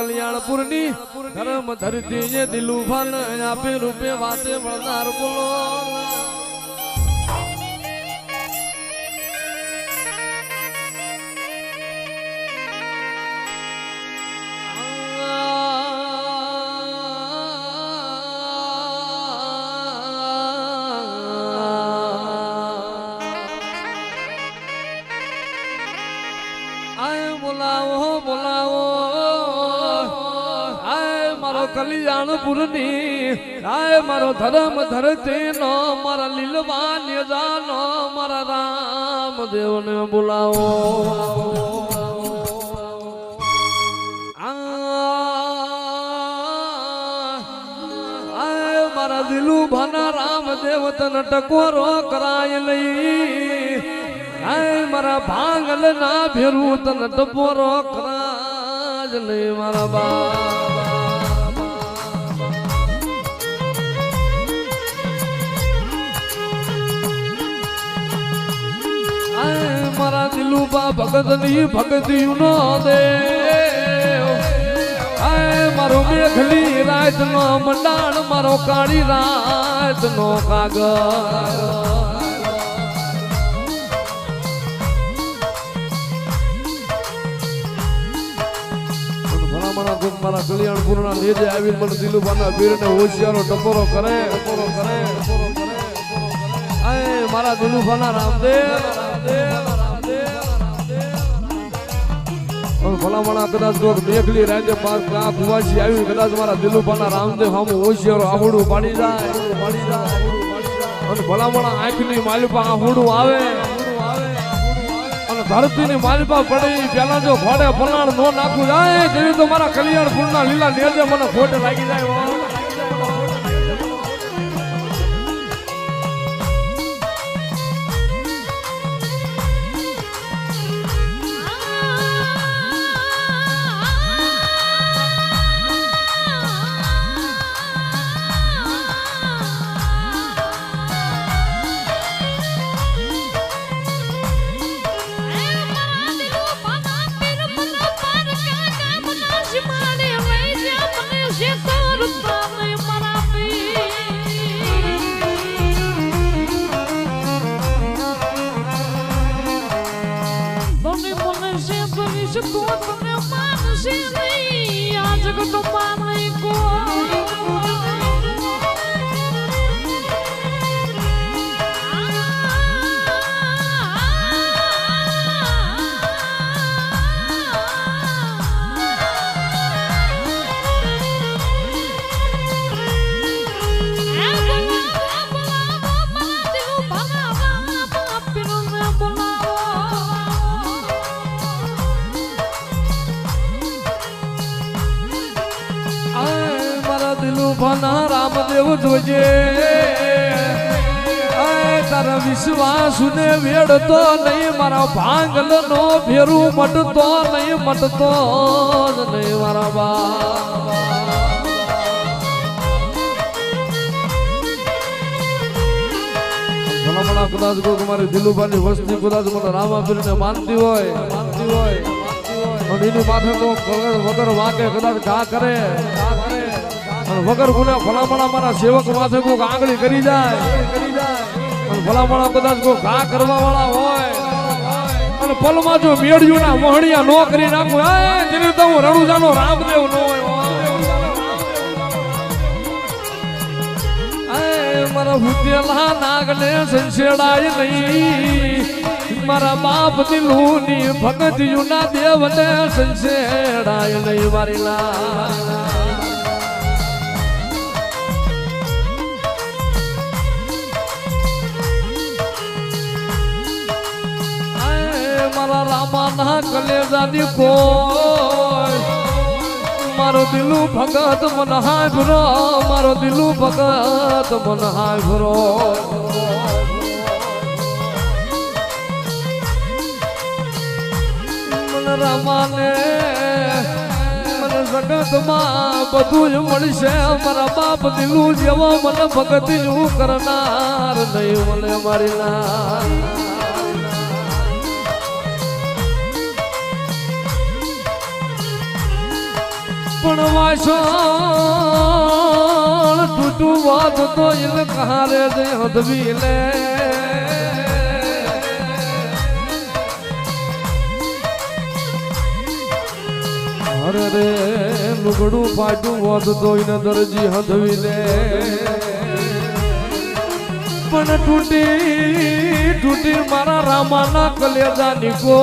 કલ્યાણપુરની ધર્મ ધરતી એ દિલું ફન આપે રૂપે વાતે વળનાર બોલો. આય મારો કલ્યાણપુરની આય મારો ધર્મ ધરતી નો, મારા લીલવા નેજાનો મારા રામદેવને બોલાવો. મારા દિલું ભાના રામદેવ તને ટકોરો કરાય લઈ આય મારા ભાંગલ ના ફેરું તને ટપોરો કરાજ નહીં, મારા બા. મારા ભગતની ભગત ભક્તિ નો દે મારો મેઘલી રાત નો મંડાણ, મારો કાળી રાત નો કાગળ મારા કલ્યાણપુર ના લેજે આવી મને દિલુબાના વીર હોશિયારો ટપોરો કરે ટપોરો કરે મારા રામદેવ રામદેવ રામદેવ. રામદેવ ભલામણા કદાચ કોક મેઘલી રાજ્ય પાર આ કુવાસી આવી કદાચ મારા દિલુબાના રામદેવ હમ હોશિયારો આવડું પાડી જાય. પાડી જાય અને ભલામણા આંખની માલિપા આહુડું આવે. અને ધરતીની માલિપા પડી પેલા જો ભાડે ફલાણ નો નાખું. જાય તેવી તો મારા કલ્યાણપુરના લીલા નેજે મને ખોટ લાગી જાય હો. આય મારા દિલું ભના રામદેવ જોજે તારા વિશ્વાસ ને વેડતો નહીં, મારા ભાંગલ નો ફેરું મટતો નહીં મટતો નહીં મારા બા ભલામણા કદાચ કોઈ મારી દિલુબાની વસ્તી માનતી હોય. માનતી હોય. અને એની માથે વગર વાંકે કદાચ ઘા કરે. અને વગર ગુના ભલામણા મારા સેવક માથે કોઈક આંગળી કરી જાય. અને ભલામણા કદાચ કોઈ ઘા કરવા વાળા હોય. અને પલમાં જો મેળ્યું ના મોહણિયા નો કરી નાખું આ જેને તો હું રણુજાનો રામદેવ નો હોય. મારા ભૂતેલા નાગને સંસેડાય નહીં. મારા બાપ દિલુની ભગત યુના દેવને સંશેડાય નહીં મારી લા રામાના કલેજાની કોઈ મારો દિલુ ભગત મન હાય ભરો મારો દિલુ ભગત મન હાય ભરો મન રામાને, મને જગતમાં બધું જ મળશે. મારા બાપ દિલુ જેવો મને ભગત કરનાર નહીં મને મારી ના પણ વાસણ તૂટું વાત તો ઇલ કહારે દે હદવી લે. અરે રે, લુગડું પાટું વધ તો ઇને દરજી હદવી લે. પણ તૂટી તૂટી મારા રામાના કલેજા નીકો